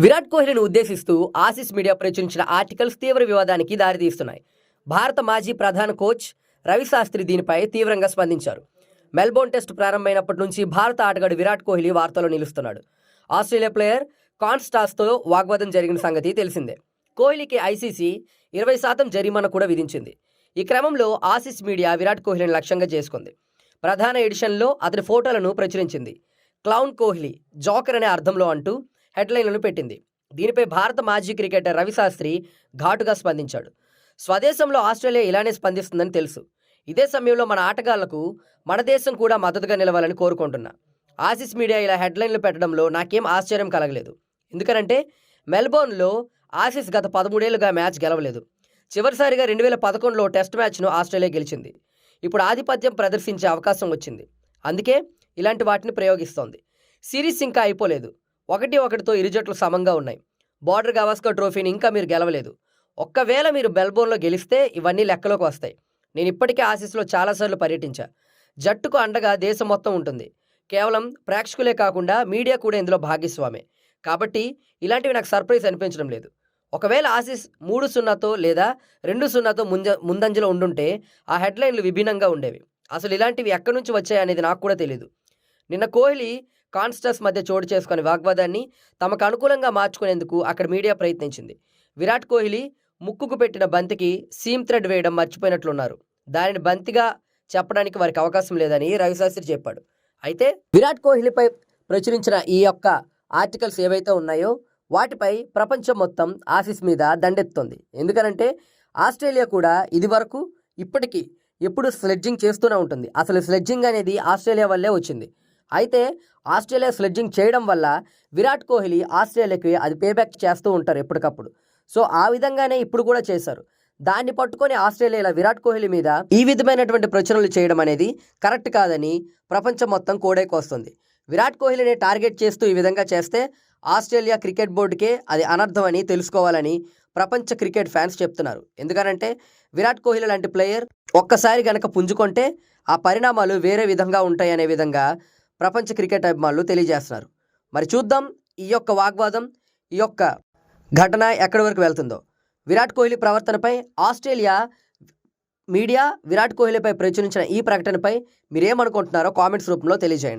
విరాట్ కోహ్లీని ఉద్దేశిస్తూ Aussies media ప్రచురించిన ఆర్టికల్స్ తీవ్ర వివాదానికి దారితీస్తున్నాయి. భారత మాజీ ప్రధాన కోచ్ రవి శాస్త్రి దీనిపై తీవ్రంగా స్పందించారు. మెల్బోర్న్ టెస్ట్ ప్రారంభమైనప్పటి నుంచి భారత ఆటగాడు విరాట్ కోహ్లీ వార్తల్లో నిలుస్తున్నాడు. ఆస్ట్రేలియా ప్లేయర్ కాన్స్టాస్తో వాగ్వాదం జరిగిన సంగతి తెలిసిందే. కోహ్లీకి ఐసీసీ ఇరవై శాతం జరిమానా కూడా విధించింది. ఈ క్రమంలో ఆసిస్ మీడియా విరాట్ కోహ్లీని లక్ష్యంగా చేసుకుంది. ప్రధాన ఎడిషన్లో అతని ఫోటోలను ప్రచురించింది. క్లౌన్ కోహ్లీ జోకర్ అనే అర్థంలో అంటూ హెడ్లైన్లను పెట్టింది. దీనిపై భారత మాజీ క్రికెటర్ రవిశాస్త్రి ఘాటుగా స్పందించాడు. స్వదేశంలో ఆస్ట్రేలియా ఇలానే స్పందిస్తుందని తెలుసు. ఇదే సమయంలో మన ఆటగాళ్ళకు మన దేశం కూడా మద్దతుగా నిలవాలని కోరుకుంటున్నా. ఆసిస్ మీడియా ఇలా హెడ్లైన్లు పెట్టడంలో నాకేం ఆశ్చర్యం కలగలేదు. ఎందుకనంటే మెల్బోర్న్లో ఆసిస్ గత పదమూడేళ్ళుగా మ్యాచ్ గెలవలేదు. చివరిసారిగా రెండు వేల పదకొండులో టెస్ట్ మ్యాచ్ను ఆస్ట్రేలియా గెలిచింది. ఇప్పుడు ఆధిపత్యం ప్రదర్శించే అవకాశం వచ్చింది. అందుకే ఇలాంటి వాటిని ప్రయోగిస్తోంది. సిరీస్ ఇంకా అయిపోలేదు. ఒకటి ఒకటితో ఇరు జట్లు సమంగా ఉన్నాయి. బార్డర్ గవాస్కర్ ట్రోఫీని ఇంకా మీరు గెలవలేదు. ఒక్కవేళ మీరు బెల్బోన్లో గెలిస్తే ఇవన్నీ లెక్కలోకి వస్తాయి. నేను ఇప్పటికే ఆసీస్లో చాలాసార్లు పర్యటించా. జట్టుకు అండగా దేశం మొత్తం ఉంటుంది. కేవలం ప్రేక్షకులే కాకుండా మీడియా కూడా ఇందులో భాగస్వామే. కాబట్టి ఇలాంటివి నాకు సర్ప్రైజ్ అనిపించడం లేదు. ఒకవేళ ఆసీస్ మూడు సున్నాతో లేదా రెండు సున్నాతో ముంజ ముందంజలో ఉండుంటే ఆ హెడ్లైన్లు విభిన్నంగా ఉండేవి. అసలు ఇలాంటివి ఎక్కడి నుంచి వచ్చాయి అనేది నాకు కూడా తెలియదు నిన్న కోహ్లీ కాన్స్టర్స్ మధ్య చోటు చేసుకునే వాగ్వాదాన్ని తమకు అనుకూలంగా మార్చుకునేందుకు అక్కడ మీడియా ప్రయత్నించింది. విరాట్ కోహ్లీ ముక్కుకు పెట్టిన బంతికి సీమ్ థ్రెడ్ వేయడం మర్చిపోయినట్లున్నారు. దానిని బంతిగా చెప్పడానికి వారికి అవకాశం లేదని రవిశాస్త్రి చెప్పాడు. అయితే విరాట్ కోహ్లీపై ప్రచురించిన ఈ యొక్క ఆర్టికల్స్ ఏవైతే ఉన్నాయో వాటిపై ప్రపంచం మొత్తం ఆసిస్ మీద దండెత్తుంది. ఎందుకనంటే ఆస్ట్రేలియా కూడా ఇది వరకు ఇప్పటికీ ఎప్పుడు స్లెడ్జింగ్ చేస్తూనే ఉంటుంది. అసలు స్లెడ్జింగ్ అనేది ఆస్ట్రేలియా వల్లే వచ్చింది. అయితే ఆస్ట్రేలియా స్లెడ్జింగ్ చేయడం వల్ల విరాట్ కోహ్లీ ఆస్ట్రేలియాకి అది పేబ్యాక్ చేస్తూ ఉంటారు ఎప్పటికప్పుడు. సో ఆ విధంగానే ఇప్పుడు కూడా చేశారు. దాన్ని పట్టుకొని ఆస్ట్రేలియాలో విరాట్ కోహ్లీ మీద ఈ విధమైనటువంటి ప్రచురణలు చేయడం అనేది కరెక్ట్ కాదని ప్రపంచం మొత్తం కోడైకొస్తుంది విరాట్ కోహ్లీని టార్గెట్ చేస్తూ ఈ విధంగా చేస్తే ఆస్ట్రేలియా క్రికెట్ బోర్డుకే అది అనర్థం అని తెలుసుకోవాలని ప్రపంచ క్రికెట్ ఫ్యాన్స్ చెప్తున్నారు. ఎందుకనంటే విరాట్ కోహ్లీ లాంటి ప్లేయర్ ఒక్కసారి గనక పుంజుకుంటే ఆ పరిణామాలు వేరే విధంగా ఉంటాయనే విధంగా ప్రపంచ క్రికెట్ అభిమానులు తెలియజేస్తున్నారు. మరి చూద్దాం ఈ యొక్క వాగ్వాదం ఈ యొక్క ఘటన ఎక్కడి వరకు వెళ్తుందో. విరాట్ కోహ్లీ ప్రవర్తనపై ఆస్ట్రేలియా మీడియా విరాట్ కోహ్లీపై ప్రచురించిన ఈ ప్రకటనపై మీరేమనుకుంటున్నారో కామెంట్స్ రూపంలో తెలియజేయండి.